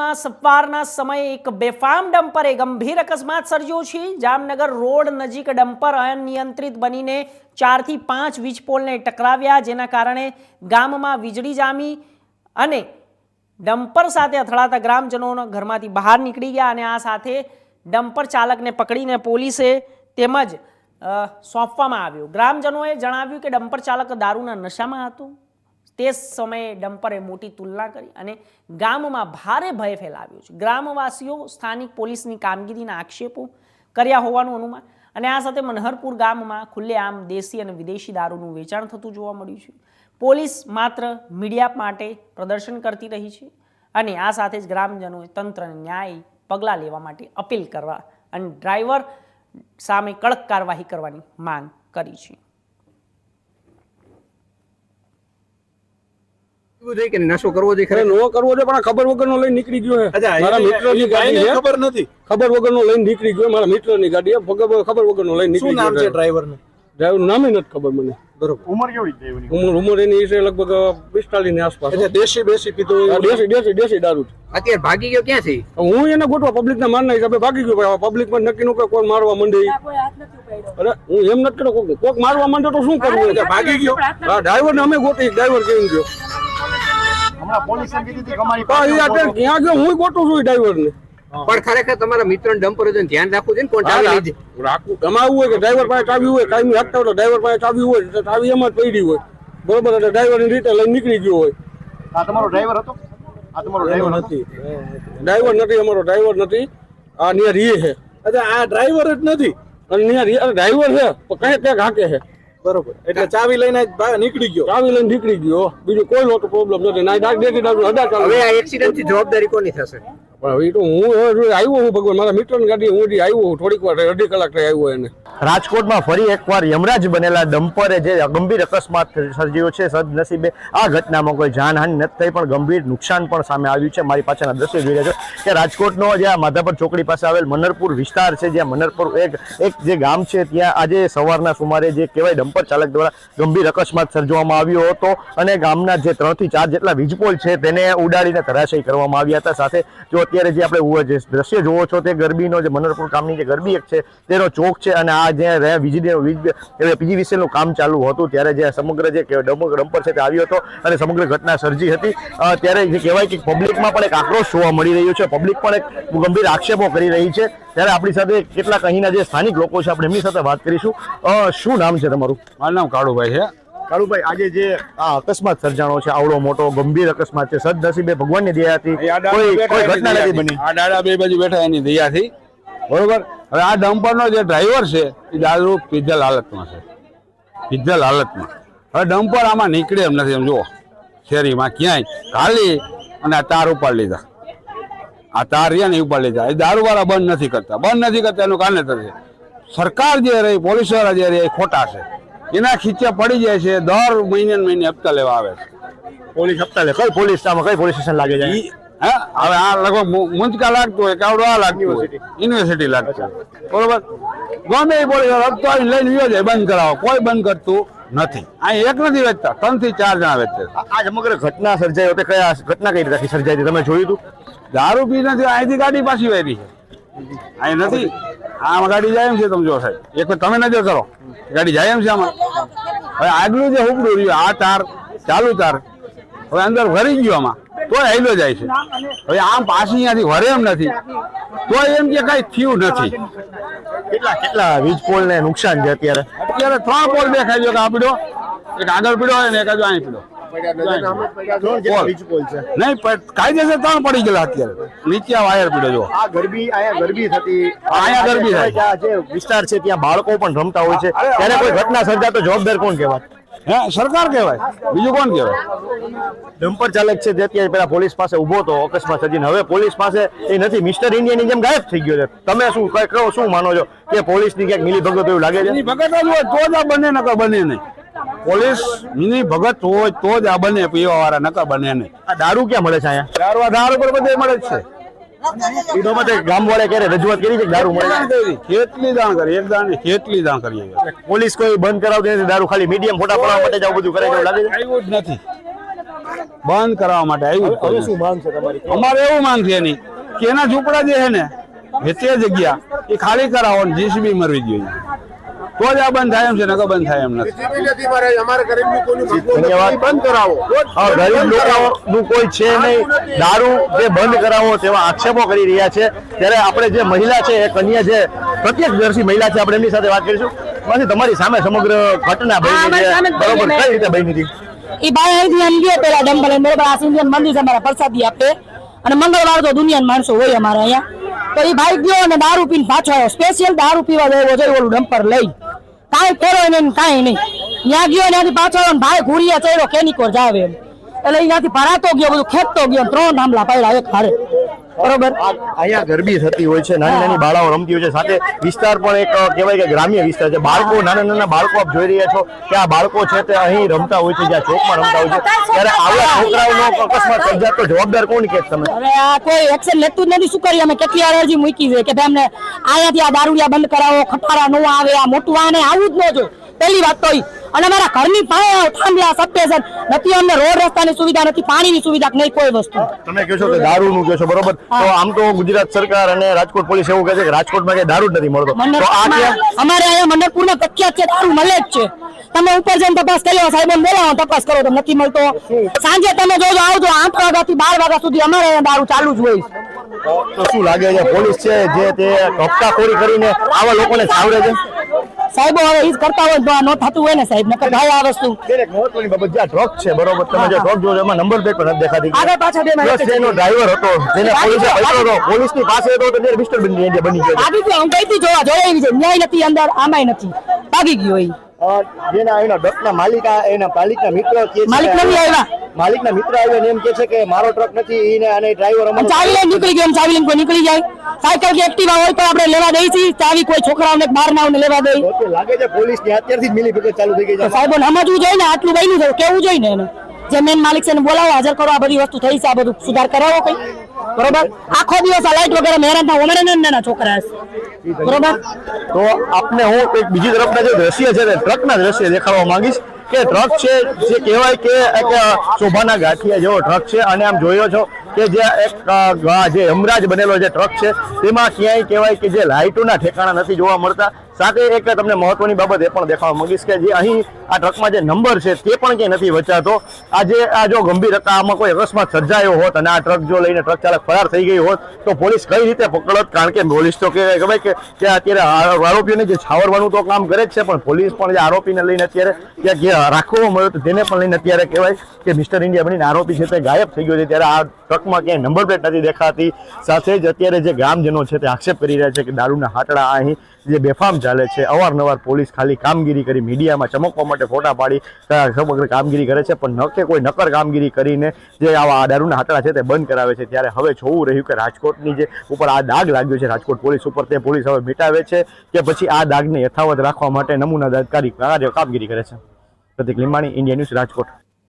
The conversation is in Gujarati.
ગામમાં સવારના સમયે એક બેફામ ડમ્પરે ગંભીર અકસ્માત સર્જ્યો છે. જામનગર રોડ નજીક ડમ્પર અનિયંત્રિત બનીને ચારથી પાંચ વીજપોલને ટકરાવ્યા, જેના કારણે ગામમાં વીજળી જામી અને ડમ્પર સાથે અથડાતા ગ્રામજનોના ઘરમાંથી બહાર નીકળી ગયા અને આ સાથે ડમ્પર ચાલકને પકડીને પોલીસે તેમજ સોંપવામાં આવ્યો. ગ્રામજનોએ જણાવ્યું કે ડમ્પર ચાલક દારૂના નશામાં હતું. તે સમયે ડમ્પરે મોટી તુલના કરી અને ગામમાં ભારે ભય ફેલાવ્યો છે. ગ્રામવાસીઓ સ્થાનિક પોલીસની કામગીરીના આક્ષેપો કર્યા હોવાનું અનુમાન અને આ સાથે મનહરપુર ગામમાં ખુલ્લેઆમ દેશી અને વિદેશી દારૂનું વેચાણ થતું જોવા મળ્યું છે. પોલીસ માત્ર મીડિયા માટે પ્રદર્શન કરતી રહી છે અને આ સાથે જ ગ્રામજનોએ તંત્રને ન્યાય પગલાં લેવા માટે અપીલ કરવા અને ડ્રાઈવર સામે કડક કાર્યવાહી કરવાની માંગ કરી છે. જોઈએ કે નશો કરવો જોઈએ ખરે? નો કરવો છે પણ ખબર વગરનો લઈને નીકળી ગયો છે મારા મિત્રની ગાડી છે ખબર નથી. ખબર વગરનો લઈને નીકળી ગયો મારા મિત્રની ગાડી છે ખબર ખબર વગરનો લઈને શું નામ છે ગયો ડ્રાઈવર નામે નથી ખબર મને. બરોબર. ઉંમર કેવી છે ઉંમર ઉંમર એની છે લગભગ પિસ્તાલીસની આસપાસ. એટલે દેશી બેસી દેશી દેશી દેશી દારૂ અત્યારે ભાગી ગયો ક્યાં છે હું એને ગોઠવા પબ્લિક ના મારના હિસાબે ભાગી ગયો પબ્લિકમાં નક્કી નું કે કોઈ મારવા માંડે અરે હું એમ નથી કર્યો કોક કોક મારવા માંડે તો શું કરવું? ભાગી ગયો. ડ્રાઈવર ને અમે ગોતી ડ્રાઈવર કેમ ગયો? હમણાં પોલીસે કીધું હતું કે અમારી હા ક્યાં ગયો હું ગોતું છું ડ્રાઈવર પણ ખરેખર તમારા મિત્ર ડમ્પર હતું ધ્યાન રાખવું છે ને કોણ ચાવી રાખવું. એમાં હોય કે ડ્રાઈવર પાસે ચાવી હોય કાયમી હાંકતા હોય ડ્રાઈવર પાસે ચાવી હોય તો ચાવી એમાં જ પડી હોય. બરોબર એટલે ડ્રાઈવરની રીતે લઈને નીકળી ગયો હોય. આ તમારો ડ્રાઈવર હતો? આ તમારો ડ્રાઈવર નથી. ડ્રાઈવર નથી અમારો ડ્રાઈવર નથી. આ નિયર રીએ છે અચ્છા આ ડ્રાઈવર જ નથી. અને નિયર ડ્રાઈવર છે પણ કઈ ક્યાંક હાકે છે. બરોબર. એટલે ચાવી લઈને નીકળી ગયો. ચાવી લઈને નીકળી ગયો. બીજું કોઈ લોટો પ્રોબ્લેમ નથી. ના ડાક દેખી ડાક ચાલુ હવે આ એક્સિડન્ટથી જવાબદારી કોની થશે? પણ હવે તો હું આવ્યો હું ભગવાન, મારા મિત્રની ગાડી હું આવ્યો, થોડીક વાર, અઢી કલાક આવ્યો એને. રાજકોટમાં ફરી એકવાર યમરાજ બનેલા ડમ્પરે જે ગંભીર અકસ્માત સર્જ્યો છે, સદનસીબે આ ઘટનામાં કોઈ જાનહાનિ નથી થઈ, પણ ગંભીર નુકસાન પણ સામે આવ્યું છે. મારી પાછળના દ્રશ્યો જોઈ રહ્યા છો કે રાજકોટનો જે આ માધાપર ચોકડી પાસે આવેલ મનરપુર વિસ્તાર છે, જ્યાં મનરપુર એક એક જે ગામ છે, ત્યાં આજે સવારના સુમારે જે કહેવાય ડમ્પર ચાલક દ્વારા ગંભીર અકસ્માત સર્જવામાં આવ્યો હતો અને ગામના જે ત્રણથી ચાર જેટલા વીજપોલ છે, તેને ઉડાડીને ધરાશયી કરવામાં આવ્યા હતા. સાથે જો અત્યારે જે આપણે દ્રશ્ય જોવો છો તે ગરબીનો જે મનરપુર કામની જે ગરબી એક છે, તેનો ચોક છે અને આ જે વીજળી વીજ પીજીવીસીએલનું કામ ચાલુ હતું, ત્યારે જે સમગ્ર જે ડમ્પર છે તે આવ્યો હતો અને સમગ્ર ઘટના સર્જી હતી. ત્યારે જે કહેવાય કે પબ્લિકમાં પણ એક આક્રોશ જોવા મળી રહ્યો છે. પબ્લિક પણ એક ગંભીર આક્ષેપો કરી રહી છે. ત્યારે આપણી સાથે કેટલાક અહીંના જે સ્થાનિક લોકો છે, આપણે એમની સાથે વાત કરીશું. શું નામ છે તમારું? મારું નામ કાળુભાઈ છે. કાળુભાઈ આજે જે આ અકસ્માત સર્જાણો છે આવડો મોટો ગંભીર અકસ્માત છે સદનસીબે ભગવાનની દયાથી કોઈ કોઈ ઘટના નથી બની. આ દાડા બે બાજુ બેઠા એની દયાથી. બરોબર? હવે આ ડમ્પરનો જે ડ્રાઈવર છે એ દારૂ પીધેલ હાલતમાં છે. પીધેલ હાલતમાં. હવે ડમ્પર આમાં નીકળે એમ નથી. એમ જુઓ. શેરીમાં ક્યાંય ખાલી અને આ તાર ઉપાડ લીધા. આ તાર રહ્યા ને એ ઉપાડ લીધા. એ દારૂવાળા બંધ નથી કરતા. બંધ નથી કરતા એનું કારણે છે સરકાર જે રહી પોલીસવાળા જે રહી એ ખોટા છે. એના ખીચે પડી જાય છે દર મહિને મહિને હપ્તા લેવા આવે છે. પોલીસ હપ્તા લે. કઈ પોલીસ કઈ પોલીસ સ્ટેશન લાગે છે? હે? હવે આ લગભગ મુંજકા લાગતું હોય કે આવડું આ લાગતું હોય. યુનિવર્સિટી લાગતું બરોબર? ગમે એ બોલી હપ્તો આવીને લઈને વિયો જાય બંધ કરાવો. કોઈ બંધ કરતું નથી. આ એક નથી વેચતા ત્રણથી ચાર જણા વેચે. આ સમગ્ર ઘટના સર્જાઈ વખતે કયા ઘટના કઈ રીતે સર્જાઈ હતી? તમે જોયું હતું? દારૂ પી નથી અહીંથી ગાડી પાછી વહેરી છે. અહીં નથી. આમાં ગાડી જાય એમ છે તમે જો સાહેબ. એક તમે નજર કરો. ગાડી જાય એમ છે આમાં. હવે આગલું જે ઉપડું રહ્યું આ તાર ચાલુ તાર હવે અંદર ભરી ગયો આમાં. તો હેલો જાય છે. હવે આમ પાછી અહીંયાથી વરે એમ નથી. તો એમ કે કઈ થયું નથી. કેટલા કેટલા વીજ પોલ ને નુકસાન છે અત્યારે? અત્યારે ત્રણ પોલ દેખાય છે. કે આ પીડો એક આગળ પીડો હોય ને એક હજુ અહીં પીડો. પોલ. નહીં કાયદેસર ત્રણ પડી ગયેલા અત્યારે. નીચે વાયર પીડો જો આ ગરબી આયા ગરબી થતી. અહીંયા ગરબી થાય. જે વિસ્તાર છે ત્યાં બાળકો પણ રમતા હોય છે. ત્યારે કોઈ ઘટના સર્જા તો જવાબદાર કોણ કહેવાય? હે સરકાર કહેવાય. બીજું કોણ કહેવાય? ડમ્પર ચાલક છે જે અત્યારે પેલા પોલીસ પાસે ઊભો હતો અકસ્માત સર્જીને. હવે પોલીસ પાસે એ નથી. મિસ્ટર ઇન્ડિયાની જેમ ગાયબ થઈ ગયો છે. તમે શું કહો શું માનો છો? કે પોલીસની ક્યાંક મિલી ભગત એવું લાગે છે? ભગત તો જ આ બને નકર બને નહીં. પોલીસ મિની ભગત હોય તો જ આ બને પીવા વાળા નકર બને નહીં. આ દારૂ ક્યાં મળે છે અહીંયા? દારૂ આ દારૂ પર બધે મળે જ છે? પોલીસ કોઈ બંધ કરાવતી નથી દારૂ ખાલી મીડિયમ ફોટા પાડવા માટે જ બધું કરે એવું લાગે આવ્યું જ નથી. બંધ કરાવવા માટે આવ્યું શું માંગ છે તમારી? અમારે એવું માંગ છે એની કે એના ઝૂંપડા જે છે ને વેચે જગ્યા એ ખાલી કરાવો જીસીબી મરવી જોઈએ તો જ આ બંધ થાય એમ છે નકર બંધ થાય એમ નથી. ધન્યવાદ બંધ કરાવો. ગરીબ લોકોનું કોઈ છે નહીં. દારૂ જે બંધ કરાવો તેવા આક્ષેપો કરી રહ્યા છે. ત્યારે આપણે જે મહિલા છે એ કન્યા જે પ્રત્યક્ષદર્શી મહિલા છે આપણે એમની સાથે વાત કરીશું. પછી તમારી સામે સમગ્ર ઘટના બની છે. બરોબર કઈ રીતે બની હતી? એ ભાઈ અહીંથી એમ ગયો પેલા ડમ્બલ લઈને, બરોબર આ સિંધિયન મંદિર છે અમારા પ્રસાદી આપે. અને મંગળવાર તો દુનિયાના માણસો હોય અમારે અહીંયા. તો એ ભાઈ ગયો અને દારૂ પીને પાછો આવ્યો. સ્પેશિયલ દારૂ પીવા ગયો છે ઓલું ડમ્પર લઈ. કાંઈ ફેરો એને કાંઈ નહીં. ત્યાં ગયો ત્યાંથી પાછો ભાઈ ઘુરિયા ચડ્યો કેનિકોર જાવે એમ. એટલે અહીંયાથી ભરાતો ગયો, બધું ખેંચતો ગયો, ત્રણ થાંભલા પડ્યા, એક હારે. બરોબર? અહીંયા ગરબી થતી હોય છે નાની નાની બાળાઓ રમતી હોય છે. સાથે વિસ્તાર પણ એક કહેવાય કે ગ્રામ્ય વિસ્તાર છે. બાળકો નાના નાના બાળકો આપ જોઈ રહ્યા છો કે આ બાળકો છે તે અહીં રમતા હોય છે જ્યાં ચોકમાં રમતા હોય છે. ત્યારે આવા છોકરાઓનો અકસ્માત સર્જાય તો જવાબદાર કોણ કે તમે? હવે આ કોઈ એક્શન લેતું જ નથી. શું કરીએ અમે? કેટલી અરજી મૂકી છે કે ભાઈ અમને અહીંયાથી આ દારૂડિયા બંધ કરાવો ખટારા નો આવે આ મોટું આને આવું જ ન જોઈએ. પહેલી વાત તો અને અમારા ઘરની પાસે થાંભલા સબસ્ટેશન નથી અમને રોડ રસ્તાની સુવિધા નથી પાણીની સુવિધા નહીં કોઈ વસ્તુ. તમે કહો છો કે દારૂનું કહો છો બરોબર? તો આમ તો ગુજરાત સરકાર અને રાજકોટ પોલીસ એવું કહે છે કે રાજકોટમાં કઈ દારૂ જ નથી મળતો. તો આ અમારે અહીંયા મંડરપુરમાં પ્રખ્યાત છે દારૂ મળે જ છે. તમે ઉપર જઈને તપાસ કરી લો સાહેબ બોલાવો તપાસ કરો તો નથી મળતો. સાંજે તમે જોજો આવજો આઠ વાગ્યા થી બાર વાગ્યા સુધી અમારે અહીંયા દારૂ ચાલુ જ હોય તો શું લાગે છે પોલીસ છે જે તે હપ્તાખોરી કરીને આવા લોકોને સાવરે છે? સાહેબો હવે ઈ કરતા હોય તો આ નો થતું હોય ને સાહેબ નકર ભાઈ આ વસ્તુ. એક મહત્વની બાબત જે આ છે બરોબર તમે જે ટ્રક જોયો એમાં નંબર પ્લેટ પણ દેખાતી. આગળ પાછળ બે પ્લસ જેનો ડ્રાઈવર હતો જેને પોલીસે પકડ્યો હતો. પોલીસની પાસે હતો તો ત્યારે મિસ્ટર બની ગયા બની ગયો. ભાગી ગયો હું કઈથી જોવા જોઈ આવી છે ન્યાય નથી અંદર આમાંય નથી. ભાગી ગયો ઈ. જેના એના ટ્રકના માલિક એના માલિકના મિત્ર કે માલિક નથી આવ્યા. માલિકના મિત્ર આવ્યો ને એમ કે છે કે મારો ટ્રક નથી એને અને ડ્રાઈવર ચાવી લઈને નીકળી ગયો એમ ચાવી લઈને કોઈ નીકળી જાય. સાયકલ કે એક્ટિવા હોય તો આપણે લેવા દઈએ છીએ. ચાવી કોઈ છોકરાઓને બહાર ના લેવા દઈ લાગે છે પોલીસની અત્યારથી જ મિલી ભગત ચાલુ થઈ ગઈ છે. સાહેબોને સમજવું જોઈએ ને આટલું બન્યું છે કેવું જોઈએ ને એને? જે મેન માલિક છે એને બોલાવો હાજર કરો આ બધી વસ્તુ થઈ છે આ બધું સુધાર કરાવો કઈ. બરોબર? આખો દિવસ આ લાઈટ વગેરે હેરાન થાય અમારે ને નાના છોકરા હશે. બરોબર? તો આપને હું એક બીજી તરફના જે દ્રશ્ય છે ટ્રકના દ્રશ્ય દેખાડવા માંગીશ. કે ટ્રક છે, જે કહેવાય કે શોભાના ગાંઠિયા જેવો ટ્રક છે. અને આમ જોયો છો કે જે એક જે હમણાં જે બનેલો જે ટ્રક છે, તેમાં ક્યાંય કહેવાય કે જે લાઇટોના ઠેકાણા નથી જોવા મળતા. સાથે એક તમને મહત્વની બાબત એ પણ દેખાવા માંગીશ કે જે અહીં આ ટ્રકમાં જે નંબર છે, તે પણ ક્યાંય નથી વચાતો. આ જે, આ જો ગંભીર હતા, આમાં કોઈ અકસ્માત સર્જાયો હોત અને આ ટ્રક જો લઈને ટ્રક ચાલક ફરાર થઈ ગઈ હોત, તો પોલીસ કઈ રીતે પકડત? કારણ કે પોલીસ તો કે ખબર કે અત્યારે આરોપીઓને જે છાવરવાનું તો કામ કરે જ છે, પણ પોલીસ પણ જે આરોપીને લઈને અત્યારે ક્યાંક જે રાખવો મળ્યો તેને પણ લઈને અત્યારે કહેવાય કે મિસ્ટર ઇન્ડિયા બનીને આરોપી છે તે ગાયબ થઈ ગયો છે. ત્યારે આ ટ્રકમાં ક્યાંય નંબર પ્લેટ નથી દેખાતી. સાથે જ અત્યારે જે ગ્રામજનો છે તે આક્ષેપ કરી રહ્યા છે કે દારૂના હાટડા અહીં જે બેફામ ચાલે છે, અવારનવાર પોલીસ ખાલી કામગીરી કરી મીડિયામાં ચમકવા માટે ફોટા પાડી સમગ્ર કામગીરી કરે છે, પણ નકે કોઈ નકર કામગીરી કરીને જે આવા દારૂના હાટડા છે તે બંધ કરાવે છે. ત્યારે હવે જોવું રહ્યું કે રાજકોટની જે ઉપર આ દાગ લાગ્યો છે, રાજકોટ પોલીસ ઉપર તે પોલીસ હવે મિટાવે છે કે પછી આ દાગને યથાવત રાખવા માટે નમૂનાદારકારી કાર્ય કામગીરી કરે છે. Pratik Limbani, India News Rajkot.